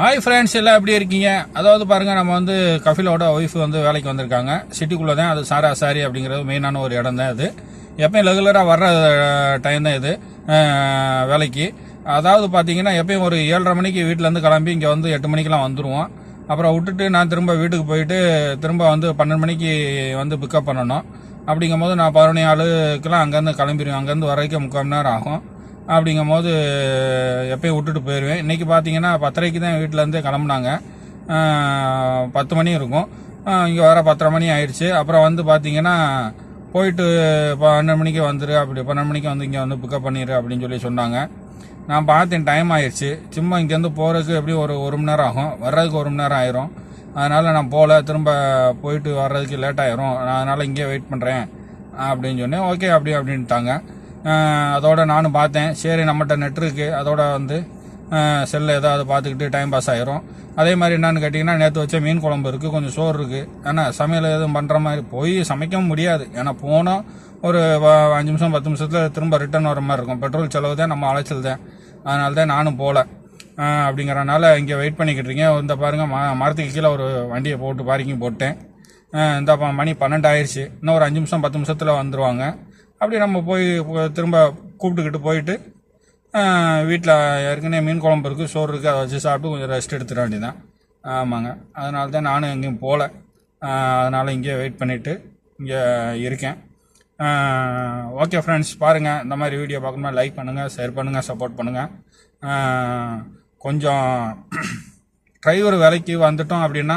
Hi friends எல்லாம் எப்படி இருக்கீங்க? அதாவது பாருங்க நம்ம வந்து கஃபிலோட ஒய்ஃப் வந்து வேலைக்கு வந்திருக்காங்க. சிட்டிக்குள்ளே தான் அது சாரா சாரி அப்படிங்கிறது மெயினான ஒரு இடம் தான் இது. எப்பயும் ரெகுலராக வர்ற டைம் தான் இது. வேலைக்கு. அதாவது பார்த்தீங்கன்னா எப்பயும் ஒரு ஏழரை மணிக்கு வீட்டிலேருந்து கிளம்பி இங்கே வந்து எட்டு மணிக்கெலாம் வந்துடுவோம் அப்புறம் விட்டுட்டு நான் திரும்ப வீட்டுக்கு போயிட்டு திரும்ப வந்து பன்னெண்டு மணிக்கு வந்து பிக்கப் பண்ணணும். அப்படிங்கும்போது நான் பதினொன்று ஆளுக்கெல்லாம் அங்கேருந்து கிளம்பிடுவேன். அங்கேருந்து வரைக்கும் முக்கால் மணி நேரம் ஆகும். அப்படிங்கும்போது எப்பயும் விட்டுட்டு போயிடுவேன் இன்றைக்கி பார்த்தீங்கன்னா பத்தரைக்கு தான் வீட்டிலேருந்து கிளம்புனாங்க. பத்து மணி இருக்கும். இங்கே வர பத்தரை மணி ஆயிடுச்சு. அப்புறம் வந்து பார்த்தீங்கன்னா போயிட்டு பன்னெண்டு மணிக்கு வந்துரு அப்படி பன்னெண்டு மணிக்கு வந்து இங்கே வந்து பிக்கப் பண்ணிடு அப்படின்னு சொல்லி சொன்னாங்க. நான் பார்த்தேன் டைம் ஆயிடுச்சு. சும்மா இங்கேருந்து போகிறதுக்கு எப்படியும் ஒரு ஒரு மணி நேரம் ஆகும். வர்றதுக்கு ஒரு மணி நேரம் ஆயிரும். அதனால் நான் போகல திரும்ப போயிட்டு வர்றதுக்கு லேட் ஆயிரும். நான் அதனால் இங்கேயே வெயிட் பண்ணுறேன் அப்படின்னு சொன்னேன். ஓகே அப்படி அப்படின்ட்டாங்க. அதோட நானும் பார்த்தேன். சரி நம்மகிட்ட நெட் இருக்கு. அதோட வந்து செல்லில் ஏதாவது பார்த்துக்கிட்டு டைம் பாஸ் ஆயிரும். அதே மாதிரி என்னன்னு கேட்டிங்கன்னா நேற்று வச்ச மீன் குழம்பு இருக்குது கொஞ்சம் சோறு இருக்குது ஏன்னா சமையல் எதுவும் பண்ணுற மாதிரி போய் சமைக்கவும் முடியாது. ஏன்னா போனால் ஒரு அஞ்சு நிமிஷம் பத்து நிமிஷத்தில் திரும்ப ரிட்டர்ன் வர மாதிரி இருக்கும். பெட்ரோல் செலவு தான் நம்ம அலைச்சல் தான். அதனால தான் நானும் போகல அப்படிங்கிறனால இங்கே வெயிட் பண்ணிக்கிட்டு இருக்கேன். இந்த பாருங்கள் ம மரத்துக்கு கீழே ஒரு வண்டியை போட்டு பார்க்கிங் போட்டேன். இந்த மணி பன்னெண்டு ஆயிடுச்சு இன்னும் ஒரு அஞ்சு நிமிஷம் பத்து நிமிஷத்தில் வந்துடுவாங்க அப்படி நம்ம போய் திரும்ப கூப்பிட்டுக்கிட்டு போயிட்டு வீட்டில் ஏற்கனவே மீன் குழம்பு இருக்குது சோறு இருக்குது அதை வச்சு சாப்பிட்டு கொஞ்சம் ரெஸ்ட் எடுத்துட வேண்டியதான் ஆமாங்க. அதனால தான் நானும் எங்கேயும் போகல அதனால் இங்கேயே வெயிட் பண்ணிவிட்டு இங்கே இருக்கேன். ஓகே ஃப்ரெண்ட்ஸ் பாருங்கள் இந்த மாதிரி வீடியோ பார்க்கணுமா லைக் பண்ணுங்கள் ஷேர் பண்ணுங்கள் சப்போர்ட் பண்ணுங்கள் கொஞ்சம் டிரைவர் வேலைக்கு வந்துட்டோம் அப்படின்னா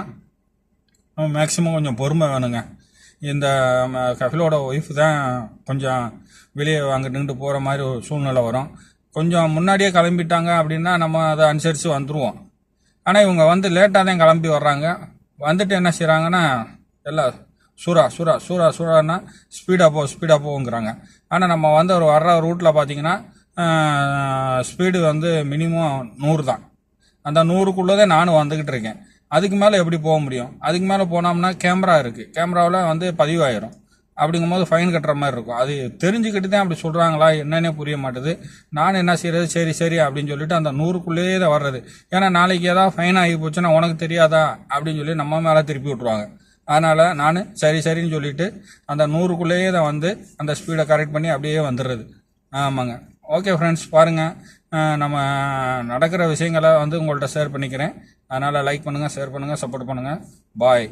மேக்ஸிமம் கொஞ்சம் பொறுமை வேணுங்க. இந்த கஃபிலோட கபிலோட ஒய்ஃப் தான் கொஞ்சம் வெளியே அங்கே நின்று போகிற மாதிரி ஒரு சூழ்நிலை வரும். கொஞ்சம் முன்னாடியே கிளம்பிட்டாங்க அப்படின்னா நம்ம அதை அனுசரித்து வந்துடுவோம் ஆனால் இவங்க வந்து லேட்டாக தான் கிளம்பி வர்றாங்க. வந்துட்டு என்ன செய்கிறாங்கன்னா எல்லாம் சூறா சூறா சூறா சூறான்னா ஸ்பீடாக போ ஸ்பீடாக போங்கிறாங்க. ஆனால் நம்ம வந்து ஒரு வர்ற ரூட்டில் பார்த்தீங்கன்னா ஸ்பீடு வந்து மினிமம் நூறு தான். அந்த நூறுக்குள்ளே நானும் வந்துக்கிட்டு இருக்கேன். அதுக்கு மேலே எப்படி போக முடியும்? அதுக்கு மேலே போனோம்னா கேமரா இருக்குது கேமராவில் வந்து பதிவாயிரும். அப்படிங்கும்போது ஃபைன் கட்டுற மாதிரி இருக்கும். அது தெரிஞ்சுக்கிட்டு தான் அப்படி சொல்கிறாங்களா என்னன்னே புரிய மாட்டுது. நான் என்ன செய்கிறது சரி சரி அப்படின்னு சொல்லிட்டு அந்த நூறுக்குள்ளேயே தான் வர்றது. ஏன்னா நாளைக்கு ஏதாவது ஃபைன் ஆகி போச்சுன்னா உனக்கு தெரியாதா? அப்படின்னு சொல்லி நம்ம மேலே திருப்பி விட்ருவாங்க அதனால் நான் சரி சரின்னு சொல்லிட்டு அந்த நூறுக்குள்ளேயே தான் வந்து அந்த ஸ்பீடை கரெக்ட் பண்ணி அப்படியே வந்துடுறது. ஆமாங்க. ஓகே ஃப்ரெண்ட்ஸ் பாருங்கள் நம்ம நடக்கிற விஷயங்களை வந்து உங்கள்கிட்ட ஷேர் பண்ணிக்கிறேன். அதனால் லைக் பண்ணுங்கள் ஷேர் பண்ணுங்கள் சப்போர்ட் பண்ணுங்கள் பாய்